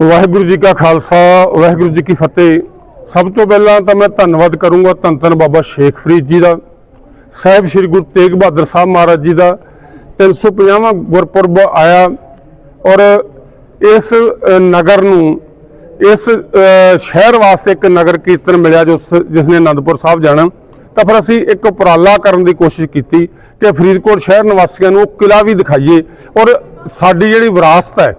ਵਾਹਿਗੁਰੂ ਜੀ ਕਾ ਖਾਲਸਾ, ਵਾਹਿਗੁਰੂ ਜੀ ਕੀ ਫਤਿਹ। ਸਭ ਤੋਂ ਪਹਿਲਾਂ ਤਾਂ ਮੈਂ ਧੰਨਵਾਦ ਕਰੂੰਗਾ ਧੰਨ ਧੰਨ ਬਾਬਾ ਸ਼ੇਖ ਫਰੀਦ ਜੀ ਦਾ, ਸਾਹਿਬ ਸ੍ਰੀ ਗੁਰੂ ਤੇਗ ਬਹਾਦਰ ਸਾਹਿਬ ਮਹਾਰਾਜ ਜੀ ਦਾ। 350ਵਾਂ ਗੁਰਪੁਰਬ ਆਇਆ ਔਰ ਇਸ ਨਗਰ ਨੂੰ, ਇਸ ਸ਼ਹਿਰ ਵਾਸਤੇ ਇੱਕ ਨਗਰ ਕੀਰਤਨ ਮਿਲਿਆ ਜੋ ਜਿਸ ਨੇ ਅਨੰਦਪੁਰ ਸਾਹਿਬ ਜਾਣਾ। ਤਾਂ ਫਿਰ ਅਸੀਂ ਇੱਕ ਉਪਰਾਲਾ ਕਰਨ ਦੀ ਕੋਸ਼ਿਸ਼ ਕੀਤੀ ਕਿ ਫਰੀਦਕੋਟ ਸ਼ਹਿਰ ਨਿਵਾਸੀਆਂ ਨੂੰ ਉਹ ਕਿਲਾ ਵੀ ਦਿਖਾਈਏ ਔਰ ਸਾਡੀ ਜਿਹੜੀ ਵਿਰਾਸਤ ਹੈ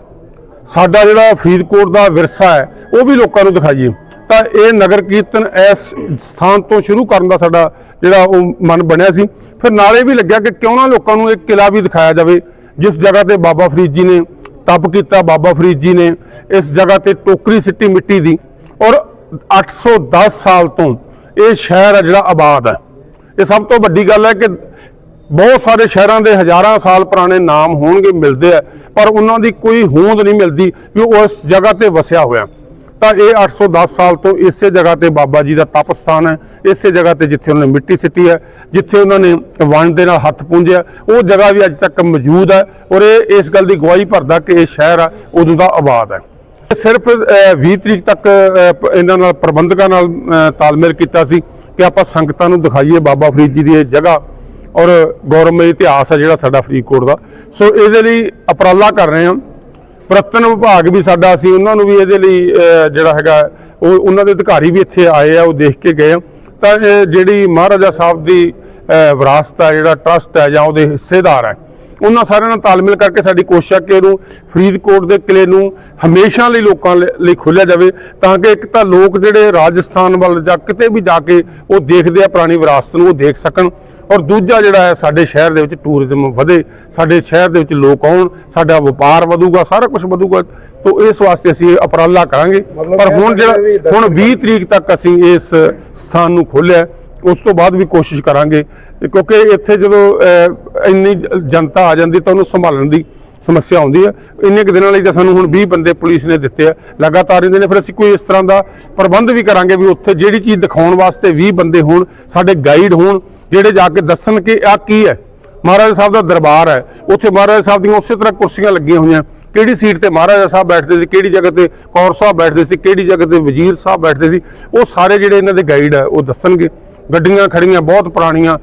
ਸਾਡਾ ਜਿਹੜਾ ਫਰੀਦਕੋਟ ਦਾ ਵਿਰਸਾ ਹੈ, ਉਹ ਵੀ ਲੋਕਾਂ ਨੂੰ ਦਿਖਾਈਏ। ਤਾਂ ਇਹ ਨਗਰ ਕੀਰਤਨ ਇਸ ਸਥਾਨ ਤੋਂ ਸ਼ੁਰੂ ਕਰਨ ਦਾ ਸਾਡਾ ਜਿਹੜਾ ਉਹ ਮਨ ਬਣਿਆ ਸੀ। ਫਿਰ ਨਾਲੇ ਵੀ ਲੱਗਿਆ ਕਿ ਕਿਉਂ ਨਾ ਲੋਕਾਂ ਨੂੰ ਇੱਕ ਕਿਲਾ ਵੀ ਦਿਖਾਇਆ ਜਾਵੇ, ਜਿਸ ਜਗ੍ਹਾ ਤੇ ਬਾਬਾ ਫਰੀਦ ਜੀ ਨੇ ਤਪ ਕੀਤਾ, ਬਾਬਾ ਫਰੀਦ ਜੀ ਨੇ ਇਸ ਜਗ੍ਹਾ ਤੇ ਟੋਕਰੀ ਸਿੱਟੀ ਮਿੱਟੀ ਦੀ। ਔਰ 810 ਸਾਲ ਤੋਂ ਇਹ ਸ਼ਹਿਰ ਹੈ ਜਿਹੜਾ ਆਬਾਦ ਹੈ। ਇਹ ਸਭ ਤੋਂ ਵੱਡੀ ਗੱਲ ਹੈ ਕਿ ਬਹੁਤ ਸਾਰੇ ਸ਼ਹਿਰਾਂ ਦੇ ਹਜ਼ਾਰਾਂ ਸਾਲ ਪੁਰਾਣੇ ਨਾਮ ਹੋਣਗੇ ਮਿਲਦੇ ਆ ਪਰ ਉਹਨਾਂ ਦੀ ਕੋਈ ਹੋਂਦ ਨਹੀਂ ਮਿਲਦੀ ਕਿ ਉਸ ਜਗ੍ਹਾ ਤੇ ਵਸਿਆ ਹੋਇਆ। ਤਾਂ ਇਹ 810 ਸਾਲ ਤੋਂ ਇਸੇ ਜਗ੍ਹਾ ਤੇ ਬਾਬਾ ਜੀ ਦਾ ਤਪ ਸਥਾਨ ਹੈ ਇਸੇ ਜਗ੍ਹਾ ਤੇ ਜਿੱਥੇ ਉਹਨਾਂ ਨੇ ਮਿੱਟੀ ਸਿੱਟੀ ਹੈ ਜਿੱਥੇ ਉਹਨਾਂ ਨੇ ਵਣ ਦੇ ਨਾਲ ਹੱਥ ਪੂੰਝਿਆ। ਉਹ ਜਗ੍ਹਾ ਵੀ ਅੱਜ ਤੱਕ ਮੌਜੂਦ ਹੈ ਔਰ ਇਹ ਇਸ ਗੱਲ ਦੀ ਗਵਾਹੀ ਭਰਦਾ ਕਿ ਇਹ ਸ਼ਹਿਰ ਆ ਉਦੋਂ ਦਾ ਆਬਾਦ ਹੈ। ਸਿਰਫ ਅ, 20 ਤਰੀਕ ਤੱਕ ਇਹਨਾਂ ਨਾਲ ਪ੍ਰਬੰਧਕਾਂ ਨਾਲ ਤਾਲਮੇਲ ਕੀਤਾ ਸੀ ਕਿ ਆਪਾਂ ਸੰਗਤਾਂ ਨੂੰ ਦਿਖਾਈਏ ਬਾਬਾ ਫਰੀਦ ਜੀ ਦੀ ਇਹ ਜਗ੍ਹਾ। ਔਰ ਗੌਰਵਮਈ ਇਤਿਹਾਸ ਹੈ ਜਿਹੜਾ ਸਾਡਾ ਫਰੀਦਕੋਟ ਦਾ। ਸੋ ਇਹਦੇ ਲਈ ਉਪਰਾਲਾ ਕਰ ਰਹੇ ਹਾਂ। ਪ੍ਰਤਨ ਵਿਭਾਗ ਵੀ ਸਾਡਾ, ਅਸੀਂ ਉਹਨਾਂ ਨੂੰ ਵੀ ਇਹਦੇ ਲਈ ਜਿਹੜਾ ਹੈਗਾ, ਉਹ ਉਹਨਾਂ ਦੇ ਅਧਿਕਾਰੀ ਵੀ ਇੱਥੇ ਆਏ ਆ, ਉਹ ਦੇਖ ਕੇ ਗਏ ਆ। ਤਾਂ ਇਹ ਜਿਹੜੀ ਮਹਾਰਾਜਾ ਸਾਹਿਬ ਦੀ ਵਿਰਾਸਤ ਹੈ ਜਿਹੜਾ ਟਰਸਟ ਹੈ ਜਾਂ ਉਹਦੇ ਹਿੱਸੇਦਾਰ ਹੈ ਉਹਨਾਂ ਸਾਰਿਆਂ ਨਾਲ ਤਾਲਮੇਲ ਕਰਕੇ ਸਾਡੀ ਕੋਸ਼ਿਸ਼ ਹੈ ਕਿ ਉਹਨੂੰ ਫਰੀਦਕੋਟ ਦੇ ਕਿਲੇ ਨੂੰ ਹਮੇਸ਼ਾ ਲਈ ਲੋਕਾਂ ਲਈ ਖੋਲ੍ਹਿਆ ਜਾਵੇ ਤਾਂ ਕਿ ਇੱਕ ਤਾਂ ਲੋਕ ਜਿਹੜੇ ਰਾਜਸਥਾਨ ਵੱਲ ਜਾਂ ਕਿਤੇ ਵੀ ਜਾ ਕੇ ਉਹ ਦੇਖਦੇ ਆ ਪੁਰਾਣੀ ਵਿਰਾਸਤ ਨੂੰ ਉਹ ਦੇਖ ਸਕਣ। ਔਰ ਦੂਜਾ ਜਿਹੜਾ ਹੈ ਸਾਡੇ ਸ਼ਹਿਰ ਦੇ ਵਿੱਚ ਟੂਰਿਜ਼ਮ ਵਧੇ ਸਾਡੇ ਸ਼ਹਿਰ ਦੇ ਵਿੱਚ ਲੋਕ ਆਉਣ ਸਾਡਾ ਵਪਾਰ ਵਧੂਗਾ ਸਾਰਾ ਕੁਝ ਵਧੂਗਾ ਤੋਂ ਇਸ ਵਾਸਤੇ ਅਸੀਂ ਇਹ ਉਪਰਾਲਾ ਕਰਾਂਗੇ। ਪਰ ਹੁਣ ਜਿਹੜਾ ਹੁਣ 20 ਤਰੀਕ ਤੱਕ ਅਸੀਂ ਇਸ ਸਥਾਨ ਨੂੰ ਖੋਲ੍ਹਿਆ ਉਸ ਤੋਂ ਬਾਅਦ ਵੀ ਕੋਸ਼ਿਸ਼ ਕਰਾਂਗੇ ਕਿਉਂਕਿ ਇੱਥੇ ਜਦੋਂ ਇੰਨੀ ਜ- ਜਨਤਾ ਆ ਜਾਂਦੀ ਤਾਂ ਉਹਨੂੰ ਸੰਭਾਲਣ ਦੀ ਸਮੱਸਿਆ ਆਉਂਦੀ ਹੈ। ਇੰਨੇ ਕੁ ਦਿਨਾਂ ਲਈ ਤਾਂ ਸਾਨੂੰ ਹੁਣ 20 ਬੰਦੇ ਪੁਲਿਸ ਨੇ ਦਿੱਤੇ ਆ। ਲਗਾਤਾਰ ਇਹਦੇ ਨੇ ਫਿਰ ਅਸੀਂ ਕੋਈ ਇਸ ਤਰ੍ਹਾਂ ਦਾ ਪ੍ਰਬੰਧ ਵੀ ਕਰਾਂਗੇ ਵੀ ਉੱਥੇ ਜਿਹੜੀ ਚੀਜ਼ ਦਿਖਾਉਣ ਵਾਸਤੇ 20 ਬੰਦੇ ਹੋਣ, ਸਾਡੇ ਗਾਈਡ ਹੋਣ, ਜਿਹੜੇ ਜਾ ਕੇ ਦੱਸਣ ਕਿ ਆ ਕੀ ਹੈ। ਮਹਾਰਾਜਾ ਸਾਹਿਬ ਦਾ ਦਰਬਾਰ ਹੈ। ਉੱਥੇ ਮਹਾਰਾਜਾ ਸਾਹਿਬ ਦੀਆਂ ਉਸੇ ਤਰ੍ਹਾਂ ਕੁਰਸੀਆਂ ਲੱਗੀਆਂ ਹੋਈਆਂ। ਕਿਹੜੀ ਸੀਟ ਤੇ ਮਹਾਰਾਜਾ ਸਾਹਿਬ ਬੈਠਦੇ ਸੀ, ਕਿਹੜੀ ਜਗ੍ਹਾ ਤੇ ਕੌਰ ਸਾਹਿਬ ਬੈਠਦੇ ਸੀ, ਕਿਹੜੀ ਜਗ੍ਹਾ ਤੇ ਵਜ਼ੀਰ ਸਾਹਿਬ ਬੈਠਦੇ ਸੀ, ਉਹ ਸਾਰੇ ਜਿਹੜੇ ਇਹਨਾਂ ਦੇ ਗਾਈਡ ਹੈ, ਉਹ ਦੱਸਣਗੇ। ਗੱਡੀਆਂ ਖੜੀਆਂ, ਬਹੁਤ ਪੁਰਾਣੀਆਂ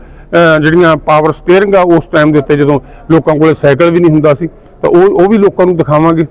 ਜਿਹੜੀਆਂ ਪਾਵਰ ਸਟੀਅਰਿੰਗ ਆ ਉਸ ਟਾਈਮ ਦੇ ਉੱਤੇ ਜਦੋਂ ਲੋਕਾਂ ਕੋਲੇ ਸਾਈਕਲ ਵੀ ਨਹੀਂ ਹੁੰਦਾ ਸੀ, ਤਾਂ ਉਹ ਉਹ ਵੀ ਲੋਕਾਂ ਨੂੰ ਦਿਖਾਵਾਂਗੇ।